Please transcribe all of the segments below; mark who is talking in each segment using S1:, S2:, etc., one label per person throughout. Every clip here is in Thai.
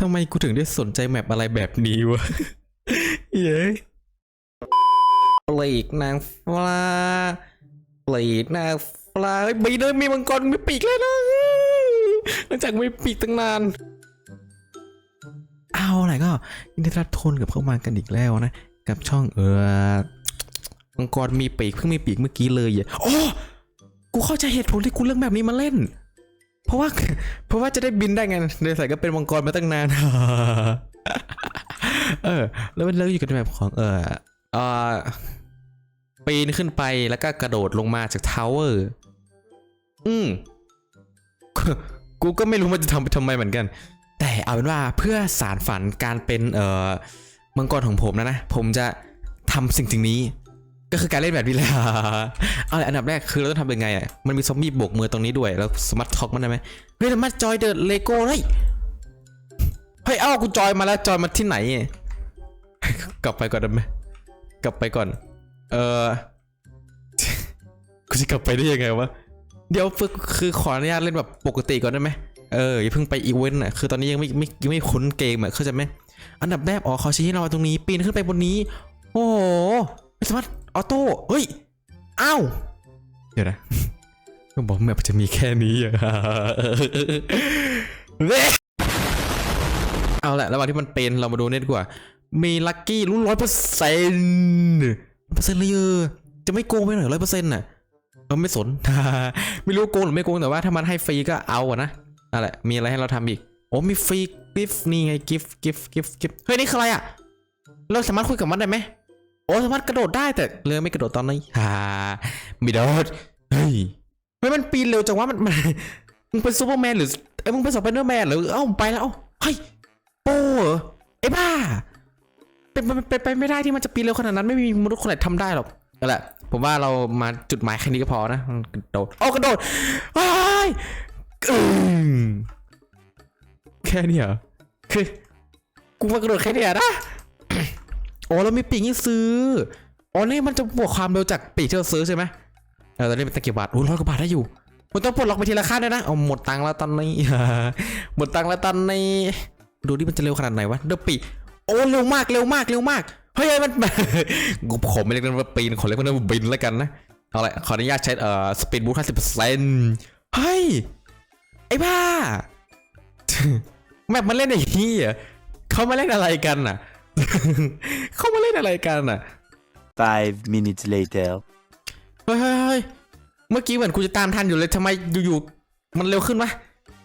S1: ทำไมกูถึงได้สนใจแมปอะไรแบบนี้วะ เย้ปลีกนางฟ้าปลีกนางฟ้าเฮ้ยบีเลยมีมังกรมีปีกเลยนะหลังจากไม่ปีกตั้งนาน เอาอะไรก็ยินดีรับทนกับเข้ามากันอีกแล้วนะ กับช่องเออมังกรมีปีกเพิ่งมีปีกเมื่อกี้เลยอะโอ้กูเข้าใจเหตุผลที่กูเลือกแบบนี้มาเล่น เพราะว่า เพราะว่าจะได้บินได้ไงเดยใส่ก็เป็นมังกรมาตั้งนาน เออ แล้วมันเลิกอยู่กันแบบของ เออเออปีนขึ้นไปแล้วก็กระโดดลงมาจากทาวเวอร์ อืม กูก็ไม่รู้มันจะทำไปทำไมเหมือนกัน แต่เอาเป็นว่าเพื่อสารฝันการเป็น เออมังกรของผมนะนะ ผมจะทำสิ่งสิ่งนี้ ก็คือการเล่นแบบนี้แหละเอาละอันดับแรกคือเราต้องทำเป็นไงอะ มันมีซอมบี้โบกมือตรงนี้ด้วยเราสมารถท็อกมันได้ไหมเฮ้ยสมารถจอยเดอะเลโก้ได้เฮ้ย เอ้า กูจอยมาแล้ว จอยมาที่ไหน กลับไปก่อนได้ไหมกลับไปก่อน เออกูจะกลับไปได้ยังไงวะ เดี๋ยวฝึกคือขออนุญาตเล่นแบบปกติก่อนได้ไหมเอออย่าเพิ่งไปอีเวนต์อะ คือตอนนี้ยังไม่ไม่ยังไม่คุ้นเกมอะเข้าใจไหมอันดับแรกอ๋อขาชี้ให้เราตรงนี้ ปีนขึ้นไปบนนี้ โอ้โหไม่สามารถ ออโต้เฮ้ยอ้าวเดี๋ยวนะก็บอกแมปจะมีแค่นี้อะเว้ยเอาแหละระหว่างที่มันเป็นเรามาดูเนี่ยดีกว่า มีลัคกี้รุ่นร้อยเปอร์เซ็นต์เปอร์เซ็นต์เลยเออจะไม่โกงไปหน่อยร้อยเปอร์เซ็นต์น่ะเราไม่สน ไม่รู้โกงหรือไม่โกงแต่ว่าถ้ามันให้ฟรีก็เอาอะนะนั่นแหละมีอะไรให้เราทำอีก โอ้มีฟรีกิฟต์นี่ไงกิฟต์กิฟต์กิฟต์กิฟต์เฮ้ยนี่คืออะไรอะเราสามารถคุยกับมันได้ไหม โอ้สามารถกระโดดได้แต่เรือไม่กระโดดตอนนี้ฮ่าไม่โดดเฮ้ยเฮ้ยมันปีนเร็วจังวะมันมันมึงเป็นซูเปอร์แมนหรือเอ้มึงเป็นสไปเดอร์แมนหรือเอ้าไปแล้วเฮ้ยโป้เหรอไอ้บ้าเป็นเป็นไปไม่ได้ที่มันจะปีนเร็วขนาดนั้นไม่มีมนุษย์คนไหนทำได้หรอกนั่นแหละผมว่าเรามาจุดหมายแค่นี้ก็พอนะกระโดดโอ้กระโดดว้ายอืมแค่นี้เหรอคือกูมากระโดดแค่นี้นะ โอ้เรามีปีกให้ซื้อ อ๋อนี่มันจะบวกความเร็วจากปีกที่เราซื้อใช่ไหมเออตอนนี้เป็นตะเกียบบาทโอ้ร้อยกว่าบาทได้อยู่ มันต้องปลดล็อกไปทีละขั้นด้วยนะ เอาหมดตังค์แล้วตอนนี้ หมดตังค์แล้วตอนนี้ ดูดิมันจะเร็วขนาดไหนวะ เดี๋ยวปีกโอ้เร็วมากเร็วมากเร็วมาก เฮ้ยมันกูขอไม่เรียกมันว่าปีนขอเรียกมันว่าบินแล้วกันนะ เอาละขออนุญาตใช้เอ่อสปีดบูทห้าสิบเปอร์เซ็นต์เฮ้ยไอ้บ้าแมปมันเล่นอย่างนี้เหรอเขามาเล่นอะไรกันน่ะ เขามาเล่นอะไรกันน่ะ
S2: Five minutes later.
S1: เฮ้ยเฮ้ยเฮ้ยเมื่อกี้เหมือนกูจะตามทันอยู่เลยทำไมอยู่ๆมันเร็วขึ้นวะ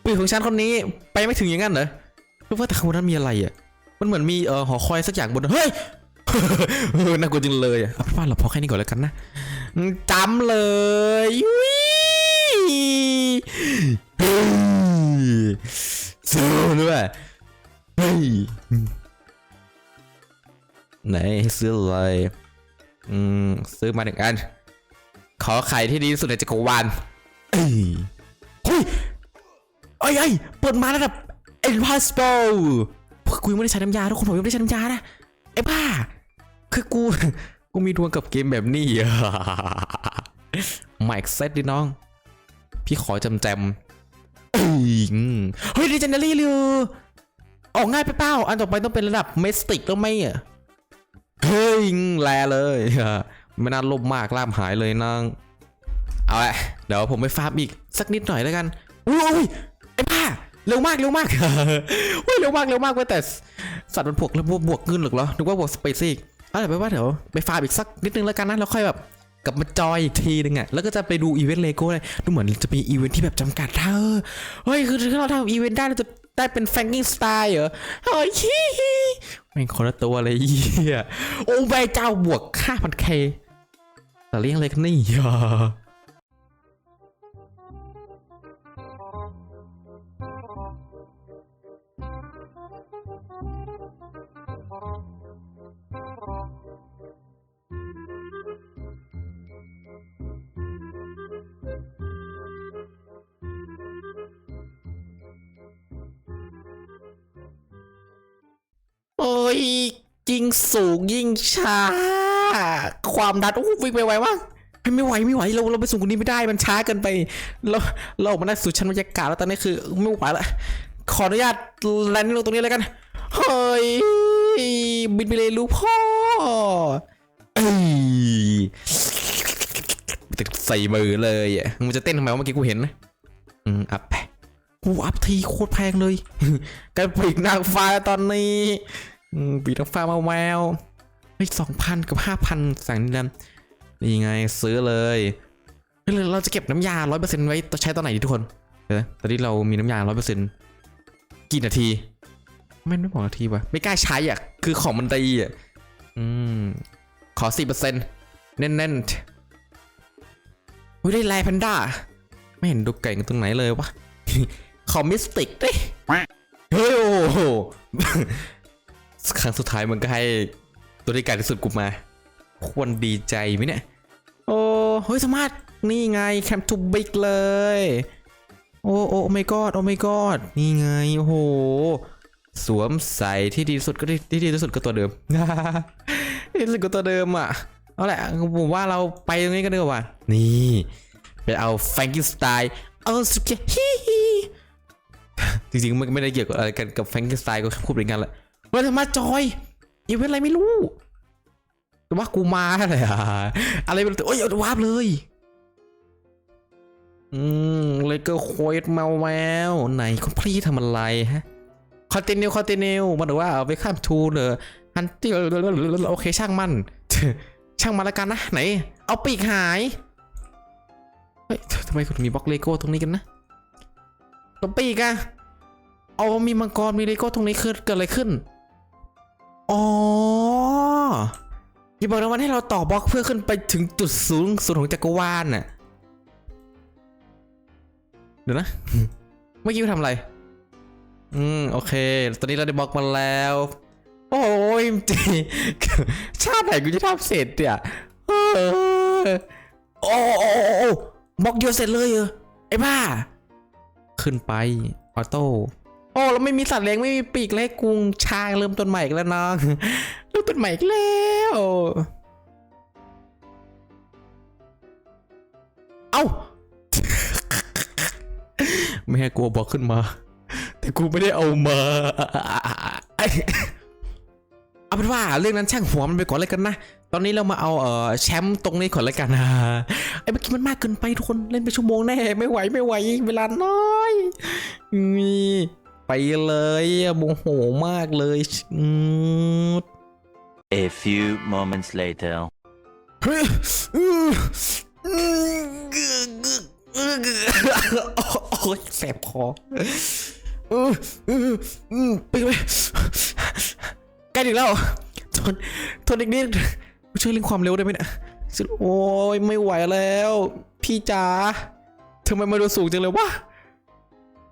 S1: ปีกของฉันคนนี้ไปไม่ถึงอย่างนั้นเหรอหรือว่าแต่ข้างบนนั้นมีอะไรอะ มันเหมือนมีเอ่อหอคอยสักอย่างบนนั้นเฮ้ยเออน่ากลัวจริงเลยอะเอาเป็นว่าเราพอแค่นี้ก่อนแล้วกันนะจำเลยวิเฮ้ยสู้ด้วยเฮ้ย ไหนซื้ออะไรอืมซื้อมาหนึ่งอัน ขอไข่ที่ดีที่สุดในจักรวาลเอ้ยเฮ้ยเอ้ยเอ้ยเปิดมาระดับ impossible กูยังไม่ได้ใช้น้ำยาทุกคนผมยังไม่ได้ใช้น้ำยานะไอ้บ้า คือกู กูมีดวงกับเกมแบบนี้อะมาอีกเซตดิน้อง พี่ขอจำแจมเอ้ยอืมเฮ้ย l ีเจน d ารี่เลยออกง่ายไปเปล่า อันต่อไปต้องเป็นระดับเมสติกแล้วไหมอะ เฮ้ยแลเลยไม่น่าลบมากล่ามหายเลยนางเอาละเดี๋ยวผมไปฟาร์มอีกสักนิดหน่อยแล้วกันอุ้ยไอ้บ้าเร็วมากเร็วมากอุ้ยเร็วมากเร็วมากเว้ยแต่สัตว์มันบวกแล้วบวกบวกเงินหรอกเหรอนึกว่าบวกสเปซอีกเอาแต่ไปว่าเดี๋ยวไปฟาร์มอีกสักนิดนึงแล้วกันนะแล้วค่อยแบบ กับมาจอยอีกทีนึงอะแล้วก็จะไปดูอีเวนต์เลโก้เลยดูเหมือนจะมีอีเวนต์ที่แบบจำกัดเธอเฮ้ยคือถ้าเราทำอีเวนต์ได้เราจะได้เป็นแฟงกิ้งสไตล์เหรอเฮ้ยฮิฮิแม่งคนละตัวเลยเฮียโอ้ใบเจ้าบวก 5,000k แต่เลี้ยงอะไรกันนี่เหรอ อ้ยยิ่งสูงยิ่งช้า ความดันอู้วิ่งไปไวมากไม่ไหวไม่ไหวเราเราไปสูงกว่านี้ไม่ได้มันช้าเกินไป เราเราออกมาได้สู่ชั้นบรรยากาศแล้วตอนนี้คือไม่ไหวละขออนุญาตแลนด์ลงตรงนี้เลยกันเฮ้ยบินไปเลยลูกพ่อเอ้ยติดใส่มือเลยอะมันจะเต้นทำไมวะเมื่อกี้กูเห็นนะอืมอัพไปกูอัพทีโคตรแพงเลยกันปีกนางฟ้าตอนนี้ ปีกนางฟ้ามาแววเฮ้ยสองพันกับห้าพันสั่งนี่ดันนี่ไงซื้อเลยเฮ้ยเราจะเก็บน้ำยาร้อยเปอร์เซ็นต์ไว้ใช้ตอนไหนดีทุกคนเออตอนนี้เรามีน้ำยาร้อยเปอร์เซ็นต์กี่นาที ไม่ไม่บอกนาทีวะไม่กล้าใช้อะ คือของมันดีอะ อืม ขอสี่เปอร์เซ็นต์แน่นๆอุ้ยได้แลแพนด้า ไม่เห็นดูเก่งตรงไหนเลยวะ ขอมิสติกดิเฮ้ยโอ้ ครั้งสุดท้ายมันก็ให้ตัวที่ไกลที่สุดกูมา ควรดีใจไหมเนี่ย โอ้เฮ้ยสามารถนี่ไงแคมทูบิกเลย โอ้โอ้ไม่กอดโอ้ไม่กอดนี่ไงโอ้โห สวมใส่ที่ดีที่สุดก็ที่ที่ดีที่สุดก็ตัวเดิมที่ดีที่สุดก็ตัวเดิมอะเอาแหละผมว่าเราไปตรงนี้กันดีกว่า นี่ไปเอาแฟงกินสไตน์เอาสุกี้ฮิฮิจริงๆมันไม่ได้เกี่ยวกับอะไรกันกับแฟงกินสไตน์ก็พูดเหมือนกันแหละ เฮ้ยทำมาจอยอีเวนต์อะไรไม่รู้ว่ากูมาอะไรอะอะไรไม่รู้แต่โอ้ยเอาวาบเลย อืมเลยก็โคตมาแววไหนคุณพี่ทำอะไรฮะคอนติเนียคอนติเนียมันบอกว่าเอาไปข้ามทูเนอฮันตี้โอเคช่างมัน ช่างมันละกันนะ ไหน เอาปีกหาย เฮ้ยทำไมคุณมีบล็อกเลโก้ตรงนี้กันนะตัวปีกอะเอามีมังกรมีเลโก้ตรงนี้คือเกิดอะไรขึ้น อ๋ออย่าบอกนะวันให้เราต่อบล็อกเพื่อขึ้นไปถึงจุดสูงสุดของจักรวาลน่ะ เดี๋ยวนะ เมื่อกี้ทำอะไร อืม โอเค ตอนนี้เราได้บล็อกมาแล้ว โอ้ยจีชาติไหนกูจะทำเสร็จเนี่ยโอ้โอ้โอ้บล็อกเดียวเสร็จเลยเหรอไอ้บ้า ขึ้นไป ออโต้ โอ้เราไม่มีสัตว์เลี้ยงไม่มีปีกเล็กกุงช้างเริ่มต้นใหม่อีกแล้วน้องเริ่มต้นใหม่อีกแล้วเอ้าไม่กลัวบอกขึ้นมา แต่กูไม่ได้เอามาเอาเป็นว่าเรื่องนั้นช่างหัวมันไปก่อนเลยกันนะ ตอนนี้เรามาเอาเอ่อแชมป์ตรงนี้ก่อนเลยกันนะไอ้เมื่อกี้มันมากเกินไปทุกคนเล่นไปชั่วโมงแน่ไม่ไหวไม่ไหว เวลาน้อยนี่ ไปเลยอะโมโหมากเลยอืม
S2: A few moments later.
S1: เฮ้ยอื้ออื้อโอ้ยแสบคอเออเอออืมไปเลยใกล้ถึงแล้วทนทนอีกนิดช่วยเรื่องความเร็วได้ไหมเนี่ยโอ้ยไม่ไหวแล้ว พี่จ๋าทำไมมาดูสูงจังเลยวะ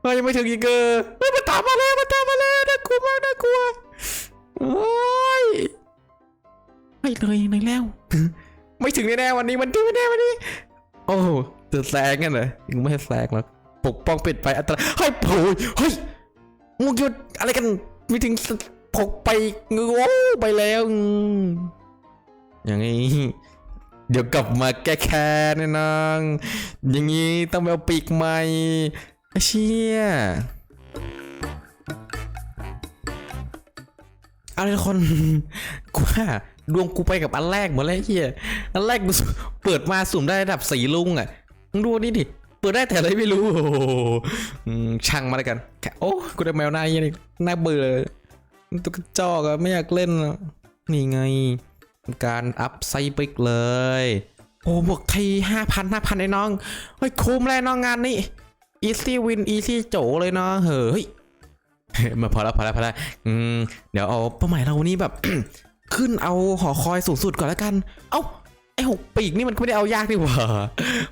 S1: เฮ้ยยังไม่ถึงอีกเกอร์มันตามมาแล้วมันตามมาแล้วน่ากลัวมากน่ากลัวโอ้ยไม่เลยในแล้ว ไม่ถึงแน่ๆวันนี้มันถึงแน่วันนี้ โอ้จะแซงกันเหรอยังไม่ให้แซงหรอกปกป้องปิดไปอัตราเฮ้ยโอ้ยเฮ้ยมึงหยุดอะไรกันไม่ถึงพกไปงูไปแล้วอย่างนี้เดี๋ยวกลับมาแก้แค้นแน่นอนอย่างนี้ต้องไปเอาปีกใหม่ เชี่ยอาเลยทุกคนกูว่าดวงกูไปกับอันแรกหมดเลยเฮียอันแรกกูเปิดมาสุ่มได้ระดับสีลุงอะมึงดูนี่ดิ เปิดได้แต่อะไรไม่รู้อืมช่างมาแล้วกัน โอ้กูได้แมวหน้าเหี้ยนี่น่าเบื่อตัวกจอกอะไม่อยากเล่น นี่ไง การอัพไซบิกเลย โอ้บวกทีห้าพันห้าพันไอ้น้องเฮ้ยคุ้มแล้วน้องงานนี้ easy win easy โจเลยเนาะเฮ้ยมาพอแล้วพอแล้วพอแล้วอืมเดี๋ยวเอาเป้าหมายเราวันนี้แบบ ขึ้นเอาหอคอยสูงสุดก่อนแล้วกัน เอ้าไอหกปีกนี่มันก็ไม่ได้เอายากนี่หว่า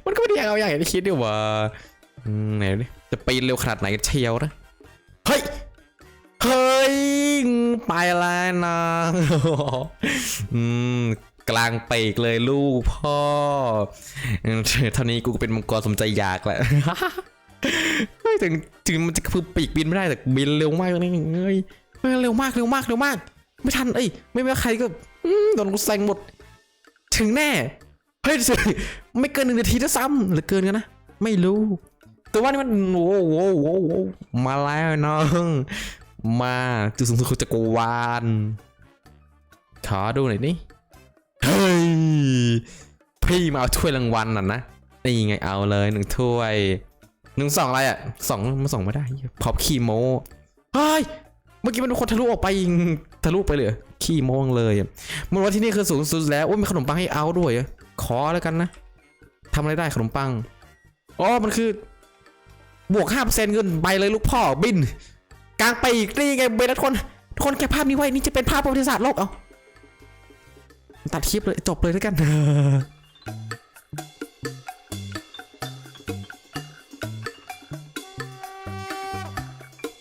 S1: มันก็ไม่ได้เอายากอย่างที่คิดนี่หว่าอืมไหนจะปีนเร็วขนาดไหนกันเชียวนะเฮ้ยเฮ้ยไปแล้วนะอืมกลางปีกเลยลูกพ่อเท่านี้กูก็เป็นมังกรสมใจอยากแหละ เฮ้ยถึงถึงมันจะคือปีกบินไม่ได้แต่บินเร็วมากเลยนี่เฮ้ยเฮ้ยเร็วมากเร็วมากเร็วมาก ไม่ทันเอ้ยไม่ไม่ว่าใครก็โดนกูแซงหมด ถึงแน่เฮ้ยไม่เกินหนึ่งนาทีด้วยซ้ำหรือเกินกันนะไม่รู้ แต่ว่านี่มันโอ้โหโอ้โหโอ้โหมาแล้วน้องมาจุดสูงสุดของจักรวาลขอดูหน่อยนี่เฮ้ยพี่มาเอาถ้วยรางวัลน่ะนะนี่ไงเอาเลยหนึ่งถ้วย หนึ่งสองอะไรอะสองมาสองไม่ได้พอบขี้โมเฮ้ยเมื่อกี้มันคนทะลุออกไปทะลุไปเลยขี้โมงเลยมันว่าที่นี่คือสูงสุดแล้วโอ้ยมีขนมปังให้เอาด้วยขอแล้วกันนะทำอะไรได้ขนมปังอ๋อมันคือบวกห้าเปอร์เซ็นต์เงินไปเลยลูกพ่อบิน กลางไปอีกนี่ไงเบนทุกคนทุกคนแกะภาพนี้ไว้นี่จะเป็นภาพประวัติศาสตร์โลกเอาตัดคลิปเลยจบเลยแล้วกัน